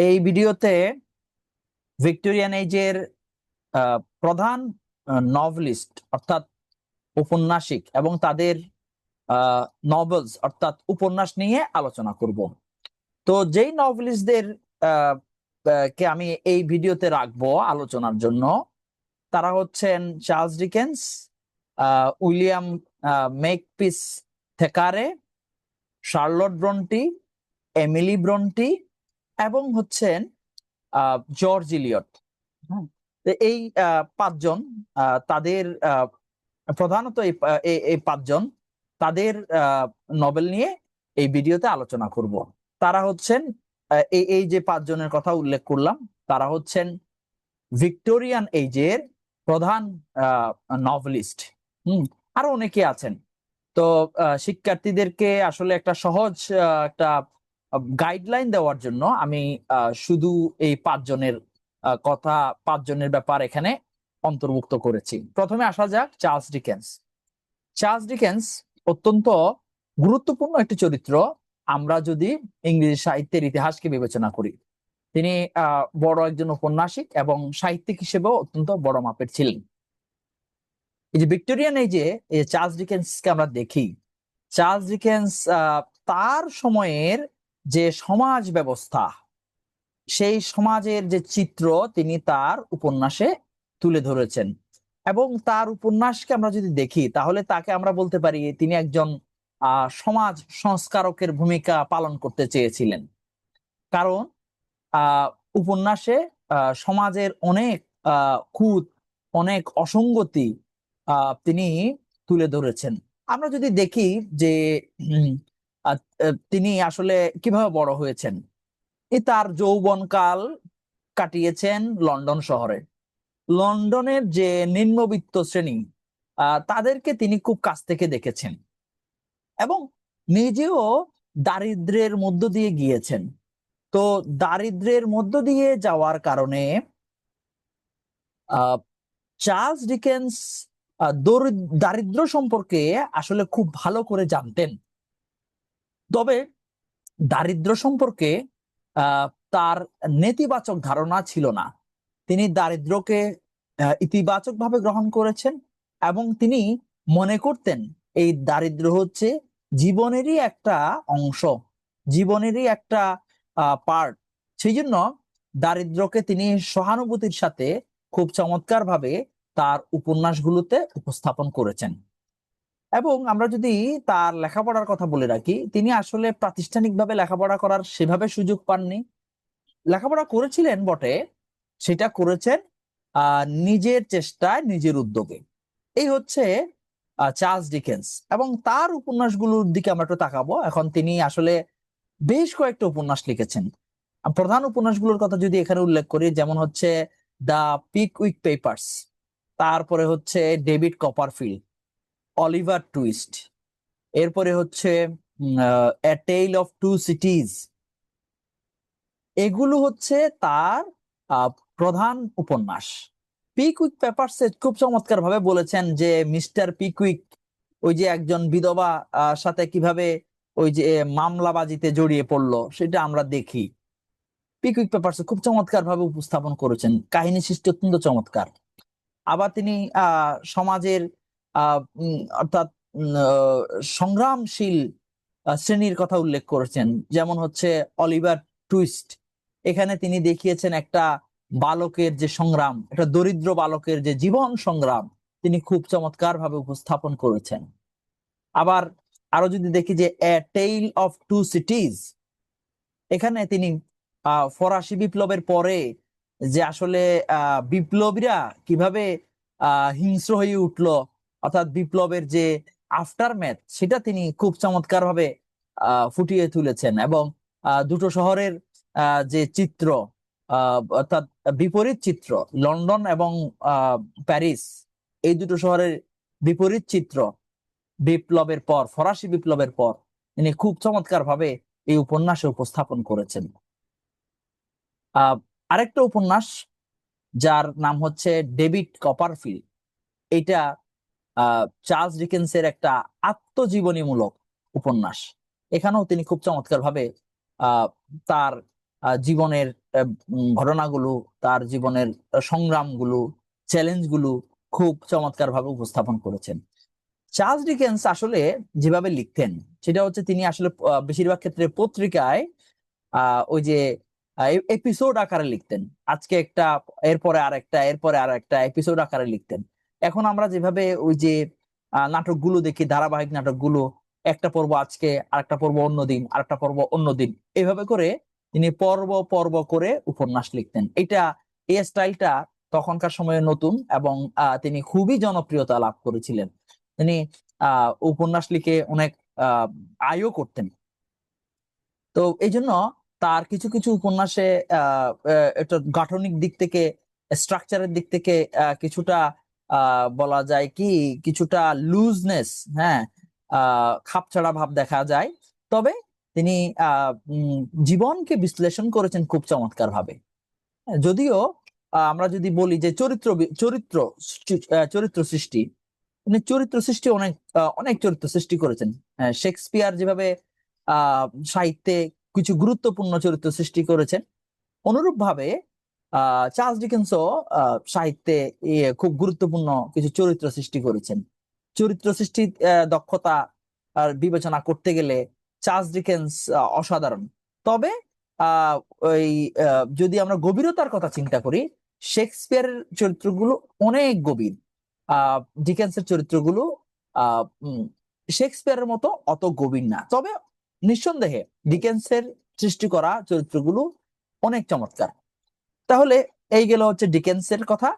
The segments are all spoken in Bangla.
এই ভিডিওতে ভিক্টোরিয়ান আহ, প্রধান নভেলিস্ট অর্থাৎ উপন্যাসিক এবং তাদের নভেলস অর্থাৎ উপন্যাস নিয়ে আলোচনা করব। তো যেই নভেলিস্টদের কে আমি এই ভিডিওতে রাখব আলোচনার জন্য তারা হচ্ছেন Charles Dickens William Makepeace Thackeray Charlotte Bronte Emily Bronte এবং হচ্ছেন জর্জ ইলিয়ট। এই পাঁচজন তাদের প্রধানত এই পাঁচজন তাদের নভেল নিয়ে এই ভিডিওতে আলোচনা করব। তারা হচ্ছেন এই এই যে পাঁচজনের কথা উল্লেখ করলাম, তারা হচ্ছেন ভিক্টোরিয়ান এইজের প্রধান নভেলিস্ট। হুম, আরও অনেকে আছেন। তো শিক্ষার্থীদেরকে আসলে একটা সহজ একটা গাইডলাইন দেওয়ার জন্য আমি শুধু এই পাঁচজনের কথা পাঁচজনের ব্যাপার এখানে অন্তর্ভুক্ত করেছি। প্রথমে আসা যাক চার্লস ডিকেন্স। চার্লস ডিকেন্স অত্যন্ত গুরুত্বপূর্ণ একটি চরিত্র। আমরা যদি ইংরেজি সাহিত্যের ইতিহাসকে বিবেচনা করি, তিনি বড় একজন উপন্যাসিক এবং সাহিত্যিক হিসেবেও অত্যন্ত বড় মাপের ছিলেন। এই যে ভিক্টোরিয়ান এই যে চার্লস ডিকেন্সকে আমরা দেখি, চার্লস ডিকেন্স তার সময়ের যে সমাজ ব্যবস্থা, সেই সমাজের যে চিত্র তিনি তার উপন্যাসে তুলে ধরেছেন। এবং তার উপন্যাসকে আমরা যদি দেখি, তাহলে তাকে আমরা বলতে পারি তিনি একজন সমাজ সংস্কারকের ভূমিকা পালন করতে চেয়েছিলেন। কারণ উপন্যাসে সমাজের অনেক খুঁত, অনেক অসঙ্গতি তিনি তুলে ধরেছেন। আমরা যদি দেখি যে তিনি আসলে কীভাবে বড় হয়েছেন? তার যৌবনকাল কাটিয়েছেন লন্ডন শহরে। লন্ডনের যে নিম্নবিত্ত শ্রেণি তাদেরকে তিনি খুব কাছ থেকে দেখেছেন এবং নিজেও দারিদ্র্যের মধ্য দিয়ে গিয়েছেন। তো দারিদ্র্যের মধ্য দিয়ে যাওয়ার কারণে চার্লস ডিকেন্স আহ, দারিদ্র্য সম্পর্কে আসলে খুব ভালো করে জানতেন। তবে দারিদ্র্য সম্পর্কে তার নেতিবাচক ধারণা ছিল না। তিনি দারিদ্র্যকে আহ, ইতিবাচকভাবে গ্রহণ করেছেন এবং তিনি মনে করতেন এই দারিদ্র্য হচ্ছে জীবনেরই একটা অংশ জীবনেরই একটা পার্ট সেই জন্য দারিদ্র্যকে তিনি সহানুভূতির সাথে খুব চমৎকার ভাবে তার উপন্যাসগুলোতে উপস্থাপন করেছেন। এবং আমরা যদি তার লেখাপড়ার কথা বলে রাখি, তিনি আসলে প্রাতিষ্ঠানিকভাবে লেখাপড়া করার সেভাবে সুযোগ পাননি। লেখাপড়া করেছিলেন বটে, সেটা করেছেন নিজের চেষ্টায়, নিজের উদ্যোগে। এই হচ্ছে চার্লস ডিকেন্স। এবং তার উপন্যাসগুলোর দিকে আমরা একটু তাকাবো। এখন তিনি আসলে বেশ কয়েকটা উপন্যাস লিখেছেন। প্রধান উপন্যাসগুলোর কথা যদি এখানে উল্লেখ করি, যেমন হচ্ছে দ্য পিক উইক পেপার্স, তারপরে হচ্ছে ডেভিড কপারফিল্ড অলিভার টুইস্ট এরপরে হচ্ছে টেইল অফ টু সিটিজ এগুলো হচ্ছে তার প্রধান উপন্যাস। পিকুইক পেপারস খুব চমৎকার ভাবে বলেছেন যে, মিস্টার পিকুইক ওই যে একজন বিধবা সাথে কীভাবে ওই যে মামলাবাজিতে জড়িয়ে পড়ল, সেটা আমরা দেখি। পিকুইক পেপারস খুব চমৎকার ভাবে উপস্থাপন করেছেন। কাহিনী সৃষ্টি অত্যন্ত চমৎকার। আবার তিনি সমাজের অর্থাৎ সংগ্রামশীল শ্রেণির কথা উল্লেখ করেছেন। যেমন হচ্ছে অলিভার টুইস্ট। এখানে তিনি দেখিয়েছেন একটা বালকের যে সংগ্রাম, একটা দরিদ্র বালকের যে জীবন সংগ্রাম, তিনি খুব চমৎকার ভাবে উপস্থাপন করেছেন। আবার আরও যদি দেখি যে a tale of two cities এখানে তিনি ফরাসি বিপ্লবের পরে যে আসলে বিপ্লবীরা কীভাবে হিংস্র হয়ে উঠল অর্থাৎ বিপ্লবের যে আফটার ম্যাথ সেটা তিনি খুব চমৎকার ভাবে ফুটিয়ে তুলেছেন এবং দুটো শহরের যে চিত্র অর্থাৎ বিপরীত চিত্র, লন্ডন এবং প্যারিস, এই দুটো শহরের বিপরীত চিত্র বিপ্লবের পর, ফরাসি বিপ্লবের পর, তিনি খুব চমৎকার ভাবে এই উপন্যাসে উপস্থাপন করেছেন। আরেকটা উপন্যাস, যার নাম হচ্ছে ডেভিড কপারফিল্ড, এটা চার্লস ডিকেন্সের একটা আত্মজীবনীমূলক উপন্যাস। এখানেও তিনি খুব চমৎকার ভাবে তার জীবনের ঘটনাগুলো, তার জীবনের সংগ্রামগুলো, চ্যালেঞ্জগুলো খুব চমৎকার ভাবে উপস্থাপন করেছেন। চার্লস ডিকেন্স আসলে যেভাবে লিখতেন, সেটা হচ্ছে তিনি আসলে বেশিরভাগ ক্ষেত্রে পত্রিকায় ওই যে এপিসোড আকারে লিখতেন। আজকে একটা, এরপরে আর একটা এরপরে আর একটা এপিসোড আকারে লিখতেন। এখন আমরা যেভাবে ওই যে নাটকগুলো দেখি, ধারাবাহিক নাটকগুলো, একটা পর্ব আজকে, আরেকটা পর্ব অন্যদিন, আরেকটা পর্ব অন্যদিন এইভাবে করে তিনি পর্ব পর্ব করে উপন্যাস লিখতেন। এটা এই স্টাইলটা তখনকার সময়ে নতুন এবং তিনি খুবই জনপ্রিয়তা লাভ করেছিলেন। তিনি আহ উপন্যাস লিখে অনেক আহ আয়ও করতেন। তো এই জন্য তার কিছু কিছু উপন্যাসে আহ গাঠনিক দিক থেকে স্ট্রাকচারের দিক থেকে কিছুটা বলা যায় কি কিছুটা লুজনেস হ্যাঁ আহ, খাপছাড়া ভাব দেখা যায়। তবে তিনি জীবনকে বিশ্লেষণ করেছেন খুব চমৎকার ভাবে যদিও আমরা যদি বলি যে চরিত্র চরিত্র চরিত্র সৃষ্টি চরিত্র সৃষ্টি অনেক অনেক চরিত্র সৃষ্টি করেছেন। শেক্সপিয়ার যেভাবে সাহিত্যে কিছু গুরুত্বপূর্ণ চরিত্র সৃষ্টি করেছেন অনুরূপ ভাবে আহ চার্লস ডিকেন্সও সাহিত্যে খুব গুরুত্বপূর্ণ কিছু চরিত্র সৃষ্টি করেছেন। চরিত্র সৃষ্টির আহ, দক্ষতা বিবেচনা করতে গেলে চার্লস ডিকেন্স অসাধারণ। তবে ওই যদি আমরা গভীরতার কথা চিন্তা করি শেক্সপিয়ারের চরিত্রগুলো অনেক গভীর। ডিকেন্সের চরিত্রগুলো শেক্সপিয়ারের মতো অত গভীর না। তবে নিঃসন্দেহে ডিকেন্সের সৃষ্টি করা চরিত্রগুলো অনেক চমৎকার। তাহলে এই গেল হচ্ছে ডিকেন্সের কথা।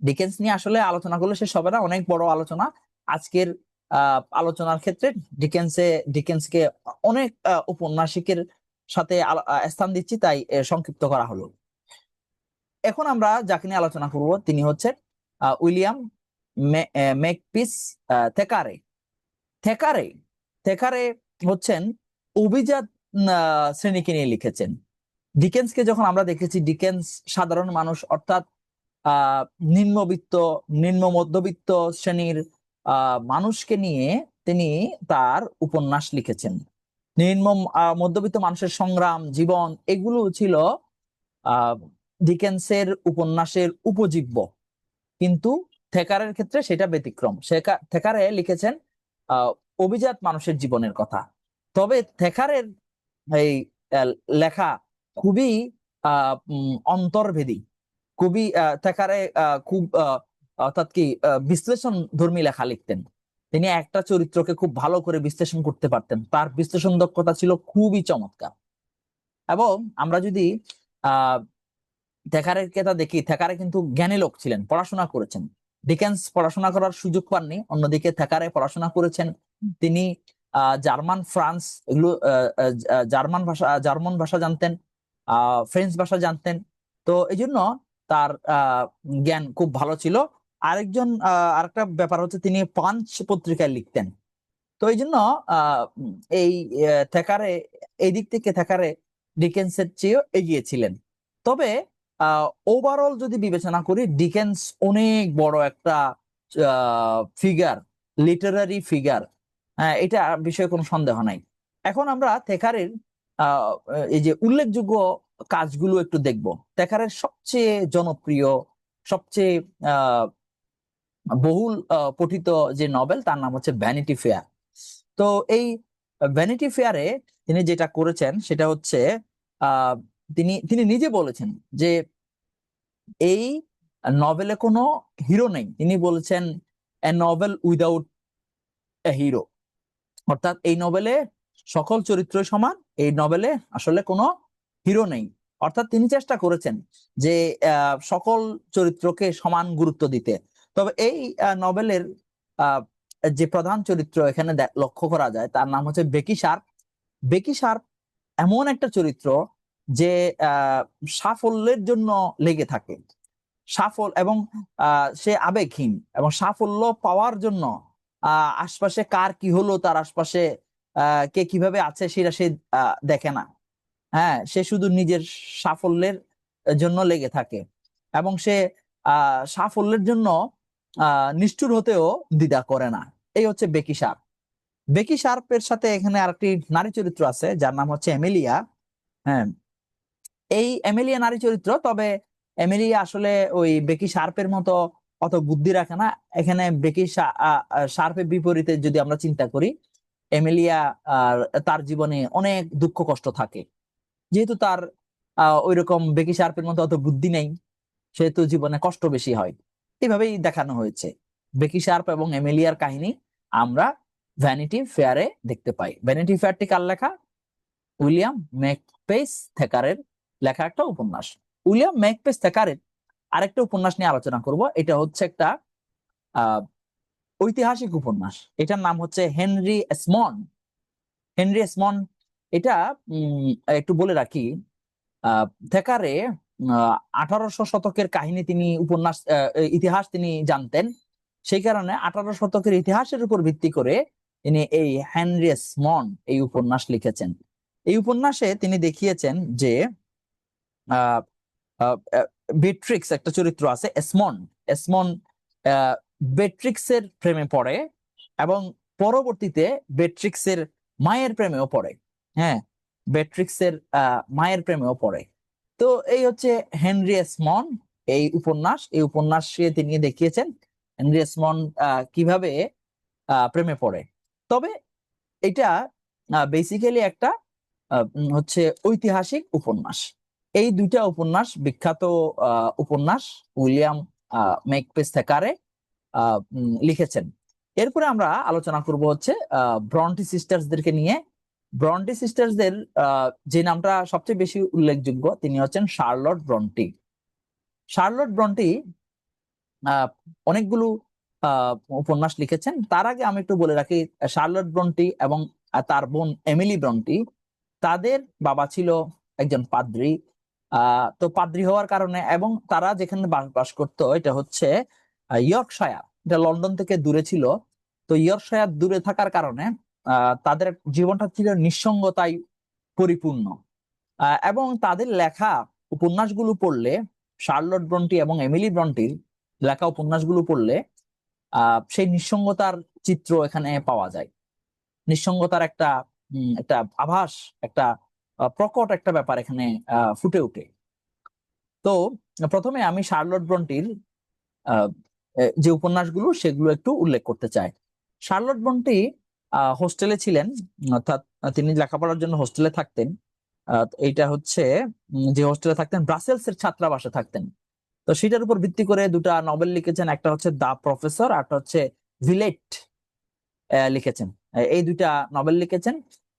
ডিকেন্স নিয়ে আসলে আলোচনা করলে শেষ হবে না, অনেক বড় আলোচনা। আজকের আলোচনার ক্ষেত্রে ডিকেন্সে, ডিকেন্সকে অনেক উপন্যাসিকের সাথে স্থান দিচ্ছি, তাই সংক্ষিপ্ত করা হলো। এখন আমরা যাকে নিয়ে আলোচনা করব, তিনি হচ্ছে উইলিয়াম মেকপিস থেকারে। থেকারে থেকারে হচ্ছেন অভিজাত শ্রেণীকে নিয়ে লিখেছেন। ডিকেন্সকে যখন আমরা দেখেছি, ডিকেন্স সাধারণ মানুষ, অর্থাৎ নিম্নবিত্ত, নিম্ন মধ্যবিত্ত শ্রেণির মানুষকে নিয়ে তিনি তার উপন্যাস লিখেছেন। নিম্ন মধ্যবিত্ত মানুষের সংগ্রাম, জীবন, এগুলো ছিল ডিকেন্সের উপন্যাসের উপজীব্য। কিন্তু থেকারের ক্ষেত্রে সেটা ব্যতিক্রম। থেকারে লিখেছেন অভিজাত মানুষের জীবনের কথা। তবে থেকারের এই লেখা খুবই অন্তর্ভেদী খুবই আহ, খুব অর্থাৎ কি বিশ্লেষণ ধর্মী লেখা লিখতেন। তিনি একটা চরিত্রকে খুব ভালো করে বিশ্লেষণ করতে পারতেন। তার বিশ্লেষণ দক্ষতা ছিল খুবই চমৎকার। এবং আমরা যদি আহ থেকারের কথা দেখি থেকারে কিন্তু জ্ঞানী লোক ছিলেন পড়াশোনা করেছেন। ডিকেন্স পড়াশোনা করার সুযোগ পাননি অন্যদিকে থেকারে পড়াশোনা করেছেন। তিনি জার্মান ফ্রান্স এগুলো জার্মান ভাষা জার্মান ভাষা জানতেন। ফ্রেঞ্চ ভাষা জানতেন। তো এই জন্য তার জ্ঞান খুব ভালো ছিল। আরেকজন আরেকটা ব্যাপার হচ্ছে তিনি পাঞ্চ পত্রিকায় লিখতেন। তো এই জন্য এই থেকারে এই দিক থেকে থেকারে ডিকেন্সের চেয়েও এগিয়ে ছিলেন তবে ওভারঅল যদি বিবেচনা করি, ডিকেন্স অনেক বড় একটা ফিগার লিটারারি ফিগার এটা বিষয়ে কোনো সন্দেহ নাই। এখন আমরা থেকারের এই যে উল্লেখযোগ্য কাজগুলো একটু দেখব। থেকারের সবচেয়ে জনপ্রিয়, সবচেয়ে বহুল পঠিত যে নভেল তার নাম হচ্ছে ভ্যানিটি ফেয়ার তো এই ভ্যানিটি ফেয়ারে তিনি যেটা করেছেন, সেটা হচ্ছে তিনি তিনি নিজে বলেছেন যে এই নভেলে কোনো হিরো নেই। তিনি বলেছেন a novel without a hero অর্থাৎ এই নভেলে সকল চরিত্রই সমান, এই নভেলে আসলে কোনো হিরো নেই। অর্থাৎ তিনি চেষ্টা করেছেন যে সকল চরিত্রকে সমান গুরুত্ব দিতে। তবে এই নভেলের যে প্রধান চরিত্র এখানে লক্ষ্য করা যায়, তার নাম হচ্ছে বেকি শার্প। বেকি শার্প এমন একটা চরিত্র যে সাফল্যের জন্য লেগে থাকে। সাফল, এবং সে আবেগহীন, এবং সাফল্য পাওয়ার জন্য আশপাশে কার কি হলো, তার আশপাশে কে কীভাবে আছে সেটা সে দেখে না। হ্যাঁ সে শুধু নিজের সাফল্যের জন্য লেগে থাকে এবং সে সাফল্যের জন্য নিষ্ঠুর হতেও দ্বিধা করে না। এই হচ্ছে বেকি সার্প বেকি শার্পের সাথে এখানে আরেকটি নারী চরিত্র আছে যার নাম হচ্ছে এমিলিয়া। হ্যাঁ এই এমিলিয়া নারী চরিত্র তবে এমিলিয়া আসলে ওই বেকি সার্পের মতো অত বুদ্ধি রাখে না। এখানে বেকি আ, বিপরীতে যদি আমরা চিন্তা করি এমিলিয়া তার জীবনে অনেক দুঃখ কষ্ট থাকে। যেহেতু তার ওই রকম বেকি শার্পের মতো অত বুদ্ধি নেই, সেহেতু জীবনে কষ্ট বেশি হয়। এইভাবেই দেখানো হয়েছে। বেকি শার্প এবং এমিলিয়ার কাহিনী আমরা ভ্যানিটি ফেয়ারে দেখতে পাই। ভ্যানিটি ফেয়ারটি কার লেখা? উইলিয়াম মেকপেস থেকারের লেখা একটা উপন্যাস। উইলিয়াম মেকপেস থেকারের আরেকটা উপন্যাস নিয়ে আলোচনা করব। এটা হচ্ছে একটা ঐতিহাসিক উপন্যাস। এটার নাম হচ্ছে হেনরি এসমন। হেনরি এসমন এটা একটু বলে রাখি থেকারে আঠারোশো শতকের কাহিনী তিনি উপন্যাস ইতিহাস তিনি জানতেন। সেই কারণে আঠারো শতকের ইতিহাসের উপর ভিত্তি করে তিনি এই হেনরি এসমন এই উপন্যাস লিখেছেন। এই উপন্যাসে তিনি দেখিয়েছেন যে বেট্রিক্স একটা চরিত্র আছে এসমন এসমন বেট্রিক্সের প্রেমে পড়ে এবং পরবর্তীতে বেট্রিক্সের মায়ের প্রেমেও পড়ে। হ্যাঁ বেট্রিক্সের আহ, মায়ের প্রেমেও পড়ে। তো এই হচ্ছে হেনরি এসমন এই উপন্যাস। এই উপন্যাসে তিনি দেখিয়েছেন হেনরি এসমন কীভাবে প্রেমে পড়ে। তবে এটা বেসিক্যালি একটা হচ্ছে ঐতিহাসিক উপন্যাস। এই দুইটা উপন্যাস বিখ্যাত উপন্যাস উইলিয়াম মেকপেস থেকারে লিখেছেন। এরপরে আমরা আলোচনা করব হচ্ছে ব্রন্টি সিস্টার্সদেরকে নিয়ে ব্রন্টি সিস্টার্সদের যে নামটা সবচেয়ে বেশি উল্লেখযোগ্য, তিনি হচ্ছেন শার্লট ব্রন্টি শার্লট ব্রন্টি অনেকগুলো উপন্যাস লিখেছেন। তার আগে আমি একটু বলে রাখি শার্লট ব্রন্টি এবং তার বোন এমিলি ব্রন্টি তাদের বাবা ছিল একজন পাদ্রী। তো পাদ্রী হওয়ার কারণে এবং তারা যেখানে বাস করতো, এটা হচ্ছে ইয়র্কশায়ার এটা লন্ডন থেকে দূরে ছিল। তো ইয়র্কশায়ার দূরে থাকার কারণে তাদের জীবনটা ছিল নিঃসঙ্গতায় পরিপূর্ণ। এবং তাদের লেখা উপন্যাসগুলো পড়লে, শার্লট ব্রন্টি এবং এমিলি ব্রন্টির লেখা উপন্যাসগুলো পড়লে সেই নিঃসঙ্গতার চিত্র এখানে পাওয়া যায়। নিঃসঙ্গতার একটা একটা আভাস, একটা প্রকট একটা ব্যাপার এখানে ফুটে ওঠে। তো, প্রথমে আমি শার্লট ব্রন্টির যে উপন্যাসগুলো, সেগুলো একটু উল্লেখ করতে চাই। শার্লট ব্রন্টি হোস্টেলে ছিলেন, অর্থাৎ তিনি লেখাপড়ার জন্য হোস্টেলে থাকতেন। এইটা হচ্ছে যে হোস্টেলে থাকতেন ব্রাসেলস এর ছাত্রাবাসে থাকতেন। তো সেটার উপর ভিত্তি করে দুটা নভেল লিখেছেন, একটা হচ্ছে দা প্রফেসর একটা হচ্ছে ভিলেট লিখেছেন। এই দুইটা নভেল লিখেছেন।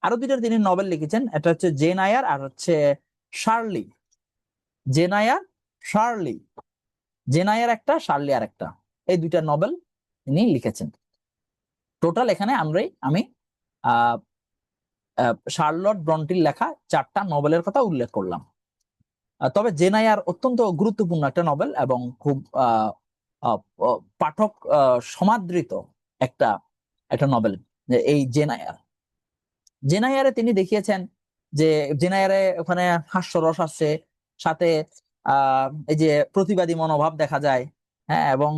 আরও দুইটা তিনি নভেল লিখেছেন এটা হচ্ছে জেন আয়ার আর হচ্ছে Shirley Jane Eyre Shirley Jane Eyre একটা শার্লি আর একটা এই দুইটা নভেল তিনি লিখেছেন। টোটাল এখানে আমরাই, আমি শার্লট ব্রন্টির লেখা চারটা নভেলের কথা উল্লেখ করলাম। তবে জেনায়ার অত্যন্ত গুরুত্বপূর্ণ একটা নভেল এবং খুব পাঠক সমাদৃত একটা একটা নভেল এই জেনায়ার জেনায়ারে তিনি দেখিয়েছেন যে জেনায়ারে ওখানে হাস্যরস আছে, সাথে এই যে প্রতিবাদী মনোভাব দেখা যায় হ্যাঁ এবং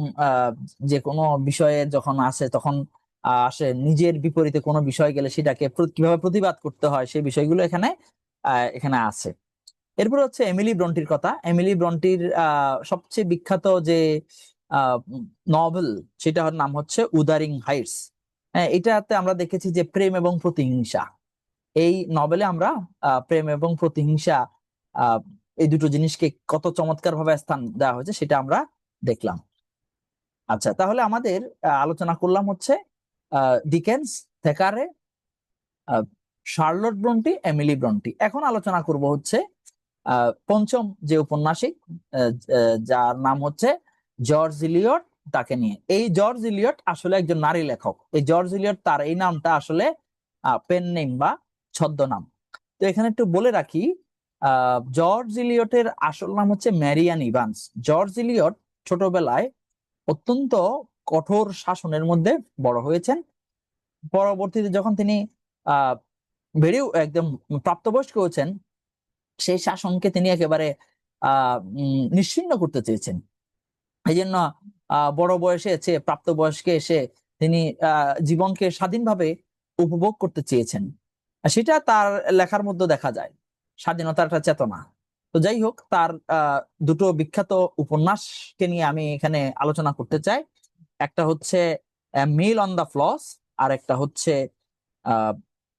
যে কোনো বিষয়ে যখন আসে তখন আসে নিজের বিপরীতে কোনো বিষয় গেলে সেটাকে কীভাবে প্রতিবাদ করতে হয় সেই বিষয়গুলো এখানে এখানে আছে। এরপর হচ্ছে এমিলি ব্রন্টির কথা। এমিলি ব্রন্টির সবচেয়ে বিখ্যাত যে নভেল, সেটার নাম হচ্ছে উদারিং হাইটস। হ্যাঁ এটাতে আমরা দেখেছি যে প্রেম এবং প্রতিহিংসা। এই নভেলে আমরা প্রেম এবং প্রতিহিংসা এই দুটো জিনিসকে কত চমৎকার ভাবে স্থান দেওয়া হয়েছে সেটা আমরা দেখলাম। আচ্ছা তাহলে আমাদের আলোচনা করলাম হচ্ছে Dickens Thackeray Charlotte Bronte Emily Bronte এখন আলোচনা করব হচ্ছে পঞ্চম যে উপন্যাসিক যার নাম হচ্ছে জর্জ ইলিয়ট তাকে নিয়ে। এই জর্জ ইলিয়ট আসলে একজন নারী লেখক। এই জর্জ ইলিয়ট তার এই নামটা আসলে পেন নেম বা ছদ্মনাম। তো এখানে একটু বলে রাখি জর্জ ইলিয়টের আসল নাম হচ্ছে ম্যারিয়ান ইভান্স জর্জ ইলিয়ট ছোটবেলায় অত্যন্ত কঠোর শাসনের মধ্যে বড় হয়েছেন। পরবর্তীতে যখন তিনি আহ বেড়েও একদম প্রাপ্তবয়স্ক হয়েছেন সেই শাসনকে তিনি একেবারে আহ উম, নিশ্চিহ্ন করতে চেয়েছেন। এই জন্য বড় বয়সে এসে প্রাপ্তবয়স্কে এসে তিনি জীবনকে স্বাধীনভাবে উপভোগ করতে চেয়েছেন। সেটা তার লেখার মধ্যে দেখা যায় স্বাধীনতার একটা চেতনা। তো যাই হোক তার দুটো বিখ্যাত উপন্যাসকে নিয়ে আমি এখানে আলোচনা করতে চাই। একটা হচ্ছে মিল অন দ্য ফ্লস আর একটা হচ্ছে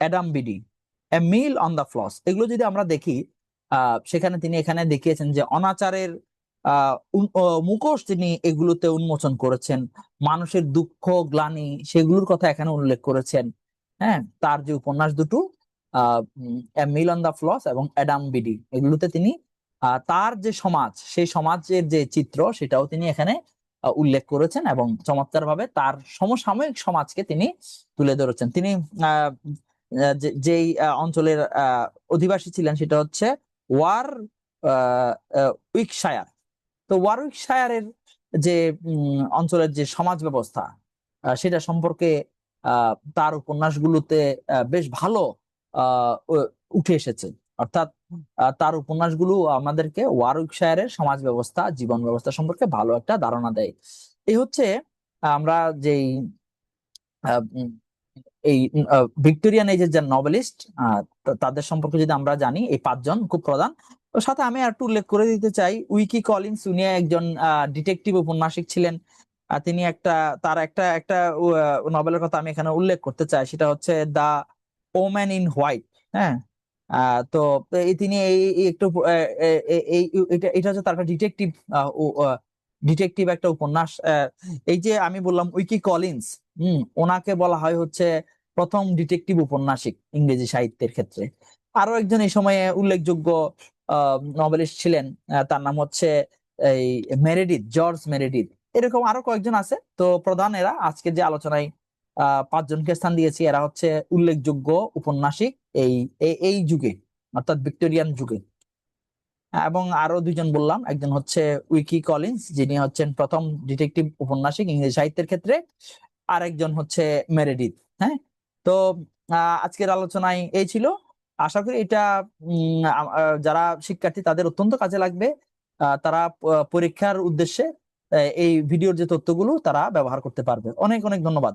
Adam Bede Mill on the Floss এগুলো যদি আমরা দেখি সেখানে তিনি এখানে দেখিয়েছেন যে অনাচারের মুখোশ তিনি এগুলোতে উন্মোচন করেছেন। মানুষের দুঃখ, গ্লানি, সেগুলোর কথা এখানে উল্লেখ করেছেন। হ্যাঁ তার যে উপন্যাস দুটো মিল অন দ্য ফ্লস এবং অ্যাডাম বিডি এগুলোতে তিনি তার যে সমাজ, সেই সমাজের যে চিত্র, সেটাও তিনি এখানে উল্লেখ করেছেন এবং চমৎকার ভাবে তার সমসাময়িক সমাজকে তিনি তুলে ধরেছেন। তিনি যে- যেই অঞ্চলের অধিবাসী ছিলেন সেটা হচ্ছে ওয়ার উইকশায়ার। তো ওয়ারউইকশায়ারের যে উম, অঞ্চলের যে সমাজ ব্যবস্থা সেটা সম্পর্কে তার উপন্যাসগুলোতে বেশ ভালো উঠে এসেছে। অর্থাৎ তার উপন্যাসগুলো আমাদেরকে ওয়ারউইকশায়ারের সমাজ ব্যবস্থা জীবন ব্যবস্থা সম্পর্কে ভালো একটা ধারণা দেয়। এই হচ্ছে, আমরা যেই এই ভিক্টোরিয়ান এজের যে নভেলিস্ট তাদের সম্পর্কে যদি আমরা জানি, এই পাঁচজন খুব প্রধান। সাথে আমি একটু উল্লেখ করে দিতে চাই। উইকি কলিন্স, উনি একজন ডিটেকটিভ উপন্যাসিক ছিলেন। তিনি একটা, তার একটা একটা নভেলের কথা আমি এখানে উল্লেখ করতে চাই। সেটা হচ্ছে দা ওম্যান ইন হোয়াইট হ্যাঁ? তো তিনি এই একটু এটা হচ্ছে তার ডিটেকটিভ ডিটেকটিভ একটা উপন্যাস। এই যে আমি বললাম উইকি কলিন্স, হম, ওনাকে বলা হয় হচ্ছে প্রথম ডিটেকটিভ উপন্যাসিক ইংরেজি সাহিত্যের ক্ষেত্রে। আরও একজন এই সময়ে উল্লেখযোগ্য নভেলিস্ট ছিলেন তার নাম হচ্ছে এই মেরেডিথ, জর্জ মেরেডিথ। এরকম আরও কয়েকজন আছে। তো প্রধান এরা আজকে যে আলোচনায় পাঁচজনকে স্থান দিয়েছি। এরা হচ্ছে উল্লেখযোগ্য উপন্যাসিক এই, এই- যুগে, অর্থাৎ ভিক্টোরিয়ান যুগে। এবং আরও দুইজন বললাম, একজন হচ্ছে উইকি কলিন্স, যিনি হচ্ছেন প্রথম ডিটেকটিভ উপন্যাসিক ইংরেজি সাহিত্যের ক্ষেত্রে আর একজন হচ্ছে মেরেডিথ হ্যাঁ? তো আজকের আলোচনায় এই ছিল। আশা করি এটা যারা শিক্ষার্থী তাদের অত্যন্ত কাজে লাগবে। তারা পরীক্ষার উদ্দেশ্যে এই ভিডিওর যে তথ্যগুলো তারা ব্যবহার করতে পারবে। অনেক অনেক ধন্যবাদ।